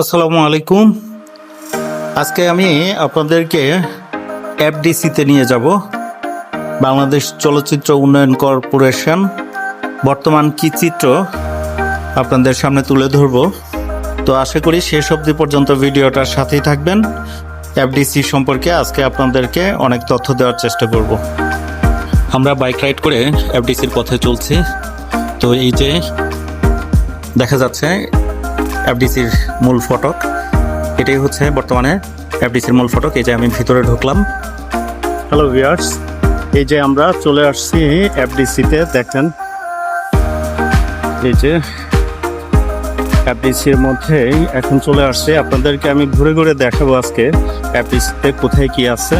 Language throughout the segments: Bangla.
আসসালামু আলাইকুম। আজকে আমি আপনাদেরকে এফডিসিতে নিয়ে যাব। বাংলাদেশ চলচ্চিত্র উন্নয়ন কর্পোরেশন। বর্তমান কি চিত্র আপনাদের সামনে তুলে ধরব। তো আশা করি শেষ অবধি পর্যন্ত ভিডিওটার সাথেই থাকবেন। এফডিসি সম্পর্কে আজকে আপনাদেরকে অনেক তথ্য দেওয়ার চেষ্টা করব। আমরা বাইক রাইড করে এফডিসির পথে চলছি। তো এই যে দেখা যাচ্ছে এফডিসির মূল ফটক। এটাই হচ্ছে বর্তমানে এফডিসির মূল ফটক। এই যে আমি ভিতরে ঢুকলাম। হ্যালো ভিউয়ার্স এই যে আমরা চলে আসছি এফডিসিতে, দেখেন। এই যে এফডিসির মধ্যেই এখন চলে আসছে। আপনাদেরকে আমি ঘুরে ঘুরে দেখাবো আজকে এফডিসিতে কোথায় কি আছে।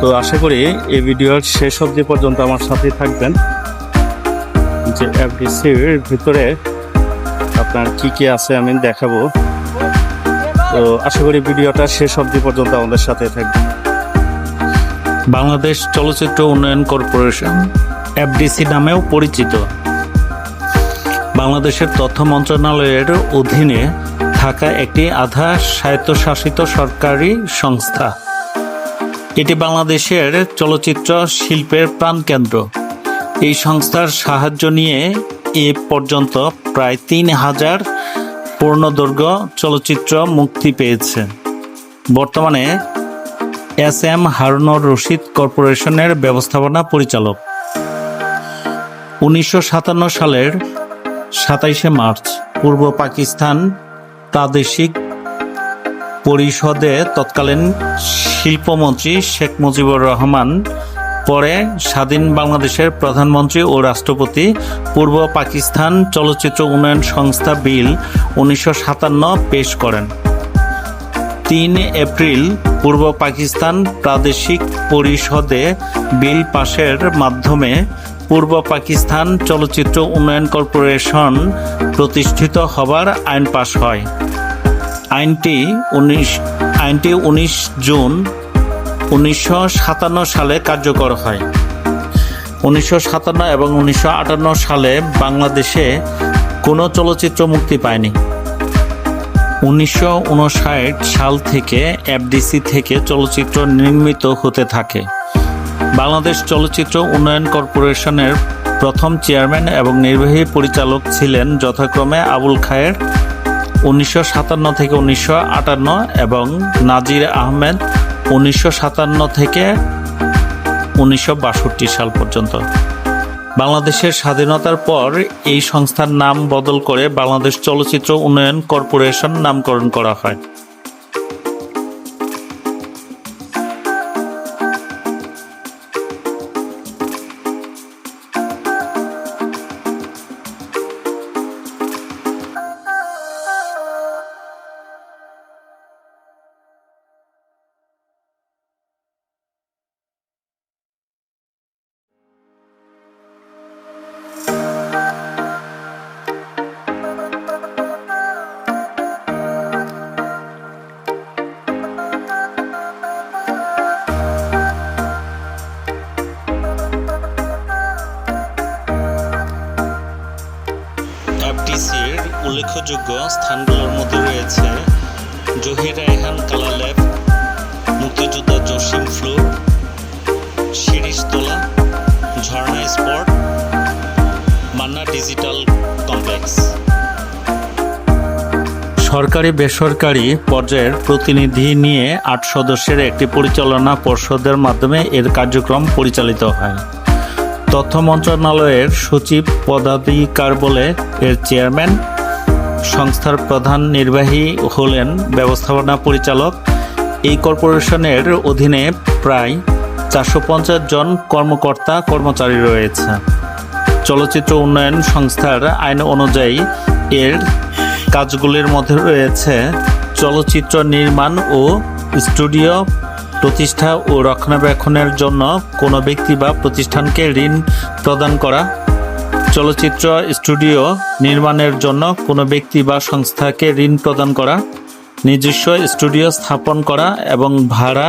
তো আশা করি এই ভিডিওর শেষ অবধি পর্যন্ত আমার সাথেই থাকবেন। যে এফডিসির ভিতরে আপনার কি কি আছে আমি দেখাবো। তো আশা করি ভিডিওটা শেষ অবধি পর্যন্ত আমাদের সাথে থাকবে বাংলাদেশ চলচ্চিত্র উন্নয়ন কর্পোরেশন, এফডিসি নামেও পরিচিত। বাংলাদেশের তথ্য মন্ত্রণালয়ের অধীনে থাকা একটি আধা স্বায়ত্তশাসিত সরকারি সংস্থা। এটি বাংলাদেশের চলচ্চিত্র শিল্পের প্রাণকেন্দ্র। এই সংস্থার সাহায্য নিয়ে এ পর্যন্ত প্রায় তিন হাজার পূর্ণদৈর্ঘ্য চলচ্চিত্র মুক্তি পেয়েছে। বর্তমানে এস এম হারুনুর রশিদ কর্পোরেশনের ব্যবস্থাপনা পরিচালক। উনিশশো সাতান্ন সালের সাতাইশে মার্চ পূর্ব পাকিস্তান প্রাদেশিক পরিষদে তৎকালীন শিল্পমন্ত্রী শেখ মুজিবুর রহমান পরে স্বাধীন বাংলাদেশের প্রধানমন্ত্রী ও রাষ্ট্রপতি পূর্ব পাকিস্তান চলচ্চিত্র উন্নয়ন সংস্থা বিল উনিশশো সাতান্ন পেশ করেন। তিন এপ্রিল পূর্ব পাকিস্তান প্রাদেশিক পরিষদে বিল পাশের মাধ্যমে পূর্ব পাকিস্তান চলচ্চিত্র উন্নয়ন কর্পোরেশন প্রতিষ্ঠিত হবার আইন পাশ হয়। আইনটি উনিশ আইনটি উনিশ জুন উনিশশো সাতান্ন সালে কার্যকর হয়। উনিশশো সাতান্ন এবং উনিশশো আটান্ন সালে বাংলাদেশে কোনো চলচ্চিত্র মুক্তি পায়নি। উনিশশো উনষাট সাল থেকে এফডিসি থেকে চলচ্চিত্র নির্মিত হতে থাকে। বাংলাদেশ চলচ্চিত্র উন্নয়ন কর্পোরেশনের প্রথম চেয়ারম্যান এবং নির্বাহী পরিচালক ছিলেন যথাক্রমে আবুল খায়ের। উনিশশো সাতান্ন থেকে উনিশশো আটান্ন এবং নাজির আহমেদ উনিশশো সাতান্ন থেকে উনিশশো বাষট্টি সাল পর্যন্ত। বাংলাদেশের স্বাধীনতার পর এই সংস্থার নাম বদল করে বাংলাদেশ চলচ্চিত্র উন্নয়ন কর্পোরেশন নামকরণ করা হয়। উল্লেখযোগ্য স্থানগুলোর মধ্যে রয়েছে জহির রায়হান কালা ল্যাব মুক্তিযোদ্ধা Jasim floor Shirishtala Jharna spot, Manna digital complex. সরকারি, বেসরকারি পর্যায়ের প্রতিনিধি নিয়ে আট সদস্যের একটি পরিচালনা পর্ষদের মাধ্যমে এর কার্যক্রম পরিচালিত হয়। তথ্য মন্ত্রণালয়ের সচিব পদাধিকার বলে এর চেয়ারম্যান সংস্থার প্রধান নির্বাহী হলেন ব্যবস্থাপনা পরিচালক। এই কর্পোরেশনের অধীনে প্রায় চারশো পঞ্চাশ জন কর্মকর্তা, কর্মচারী রয়েছে। চলচ্চিত্র উন্নয়ন সংস্থার আইন অনুযায়ী এর কাজগুলির মধ্যে রয়েছে চলচ্চিত্র নির্মাণ ও স্টুডিও প্রতিষ্ঠা ও রক্ষণাবেক্ষণের জন্য কোনো ব্যক্তি বা প্রতিষ্ঠানকে ঋণ প্রদান করা। চলচ্চিত্র স্টুডিও নির্মাণের জন্য কোনো ব্যক্তি বা সংস্থাকে ঋণ প্রদান করা, নিজস্ব স্টুডিও স্থাপন করা এবং ভাড়া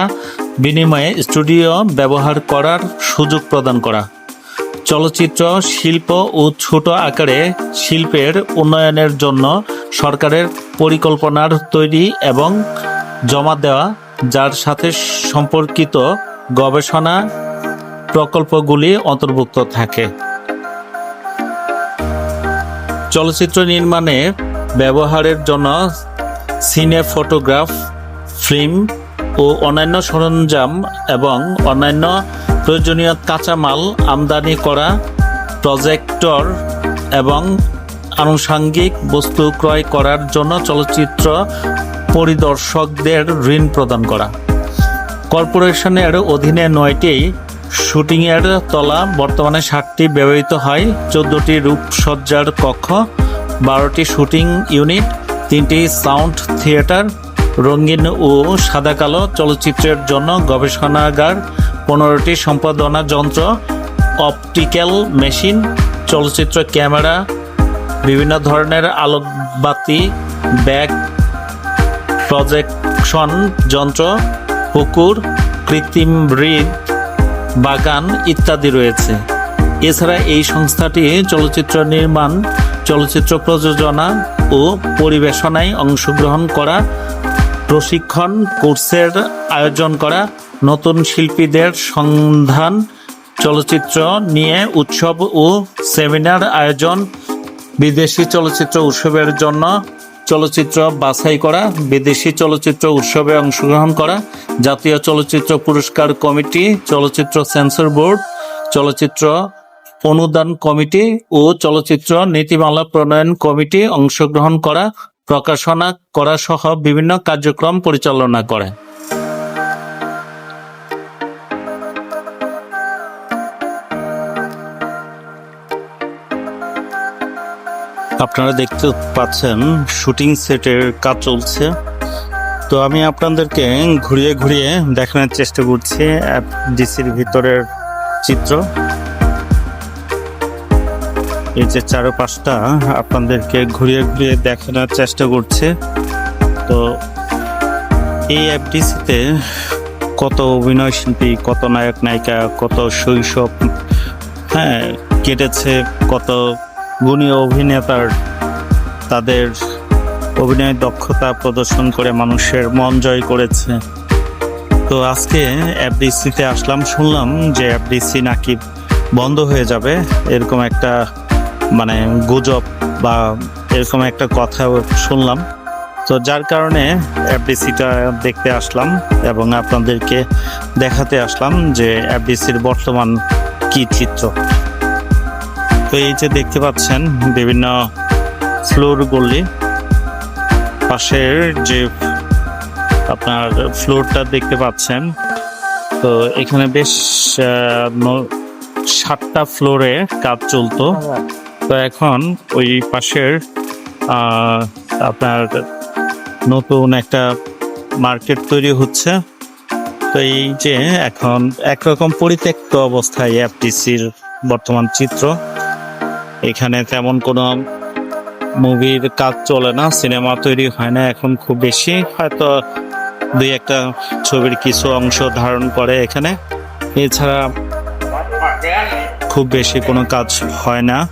বিনিময়ে স্টুডিও ব্যবহার করার সুযোগ প্রদান করা। চলচ্চিত্র শিল্প ও ছোট আকারে শিল্পের উন্নয়নের জন্য সরকারের পরিকল্পনার তৈরি এবং জমা দেওয়া, যার সাথে সম্পর্কিত গবেষণা প্রকল্পগুলি অন্তর্ভুক্ত থাকে। চলচ্চিত্র নির্মাণে ব্যবহারের জন্য সিনে ফটোগ্রাফ ফিল্ম ও অন্যান্য সরঞ্জাম এবং অন্যান্য প্রয়োজনীয় কাঁচামাল আমদানি করা, প্রজেক্টর এবং আনুষঙ্গিক বস্তু ক্রয় করার জন্য চলচ্চিত্র পরিদর্শকদের ঋণ প্রদান করা। কর্পোরেশনের অধীনে নয়টি শুটিংয়ের তলা বর্তমানে ষাটটি ব্যবহৃত হয়। চোদ্দটি রূপসজ্জার কক্ষ, বারোটি শুটিং ইউনিট তিনটি সাউন্ড থিয়েটার রঙিন ও সাদা কালো চলচ্চিত্রের জন্য গবেষণাগার, পনেরোটি সম্পাদনা যন্ত্র অপটিক্যাল মেশিন চলচ্চিত্র ক্যামেরা, বিভিন্ন ধরনের আলোকবাতি, ব্যাগ প্রজেকশন যন্ত্র, পুকুর, কৃত্রিম হৃদ বাগান ইত্যাদি রয়েছে। এছাড়া এই সংস্থাটি চলচ্চিত্র নির্মাণ, চলচ্চিত্র প্রযোজনা ও পরিবেশনায় অংশগ্রহণ করা, প্রশিক্ষণ কোর্সের আয়োজন করা, নতুন শিল্পীদের সন্ধান, চলচ্চিত্র নিয়ে উৎসব ও সেমিনার আয়োজন, বিদেশি চলচ্চিত্র উৎসবের জন্য চলচ্চিত্র বাছাই করা, বিদেশি চলচ্চিত্র উৎসবে অংশগ্রহণ করা, জাতীয় চলচ্চিত্র পুরস্কার কমিটি, চলচ্চিত্র সেন্সর বোর্ড, চলচ্চিত্র অনুদান কমিটি ও চলচ্চিত্র নীতিমালা প্রণয়ন কমিটি অংশগ্রহণ করা, প্রকাশনা করা সহ বিভিন্ন কার্যক্রম পরিচালনা করে। আপনারা দেখতে পাচ্ছেন শুটিং সেটের কাজ চলছে। তো আমি আপনাদেরকে ঘুরিয়ে ঘুরিয়ে দেখানোর চেষ্টা করছি ডিসির ভিতরের চিত্র। এই যে চারপাশটা আপনাদেরকে ঘুরিয়ে ঘুরিয়ে দেখানোর চেষ্টা করছে। তো এই এফডিসিতে কত অভিনয় শিল্পী, কত নায়ক নায়িকা কত শৈশব হ্যাঁ কেটেছে, কত গুণী অভিনেতার তাদের অভিনয় দক্ষতা প্রদর্শন করে মানুষের মন জয় করেছে। তো আজকে এফডিসিতে আসলাম, শুনলাম যে এফডিসি নাকি বন্ধ হয়ে যাবে। এরকম একটা মানে গুজব বা এরকম একটা কথা শুনলাম। তো যার কারণে এফডিসিটা দেখতে আসলাম এবং আপনাদেরকে দেখাতে আসলাম যে এফডিসির বর্তমান কী চিত্র। তো এই যে দেখতে পাচ্ছেন বিভিন্ন ফ্লোর গলি, পাশের যে আপনার ফ্লোরটা দেখতে পাচ্ছেন, তো এখানে বেশ সাতটা ফ্লোরে কাজ চলতো। তো এখন ওই পাশের আপনার নতুন একটা মার্কেট তৈরি হচ্ছে। তো এই যে এখন একরকম পরিত্যক্ত অবস্থায় এফটিসির বর্তমান চিত্র। এখানে তেমন কোনো মুভির কাজ চলে না, সিনেমা তৈরি হয় না এখন খুব বেশি। হয়তো দুই একটা ছবির কিছু অংশ ধারণ করে এখানে। এছাড়া খুব বেশি কোনো কাজ হয় না।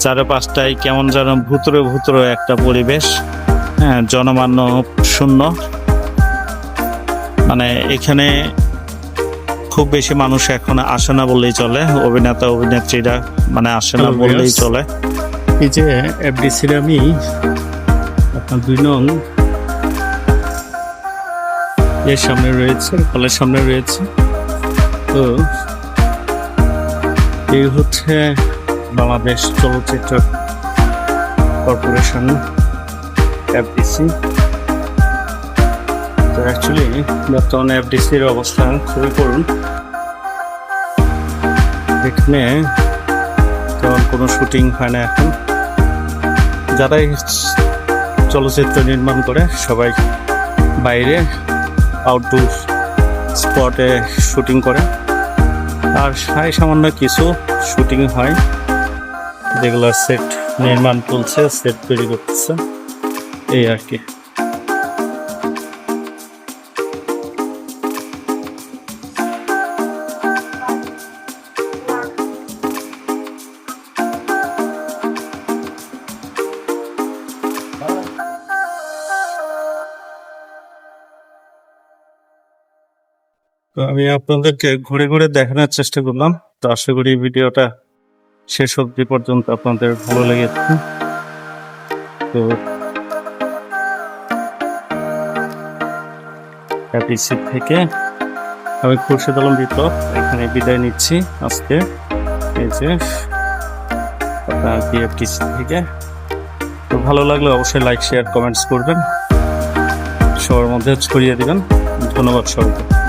চারপাশটাই কেমন যেন ভুতুরে ভুতুরে একটা পরিবেশ। হ্যাঁ জনমান্য শূন্য। মানে এখানে খুব বেশি মানুষ এখন আসে না বললেই চলে। অভিনেতা অভিনেত্রীরা মানে আসে না বললেই চলে। এই যে এফডিসির আমি আপনার দুই নং এর সামনে রয়েছে কলের সামনে রয়েছে। তো এই হচ্ছে বাংলাদেশ চলচ্চিত্র কর্পোরেশন এফডিসি তো অ্যাকচুয়ালি বর্তমানে এফডিসির অবস্থান খুবই করুন এখানে তেমন কোনো শুটিং হয় না এখন। যারাই চলচ্চিত্র নির্মাণ করে, সবাই বাইরে আউটডোর স্পটে শুটিং করে। আর সাই সামান্য কিছু শুটিং হয়। যেগুলো সেট নির্মাণ চলছে সেট তৈরি করতেছে। এই আর কি। তো আমি আপনাদেরকে ঘুরে ঘুরে দেখানোর চেষ্টা করলাম। তো আশা করি ভিডিওটা শেষ অবধি পর্যন্ত আপনাদের ভালো লেগেছে তো এপিসি থেকে আমি খুরশেদ আলম বিপ্লব এখানে বিদায় নিচ্ছি আজকে। থেকে। তো ভালো লাগলে অবশ্যই লাইক শেয়ার কমেন্টস করবেন। সবার মধ্যে ছড়িয়ে দিবেন। ধন্যবাদ সবাইকে।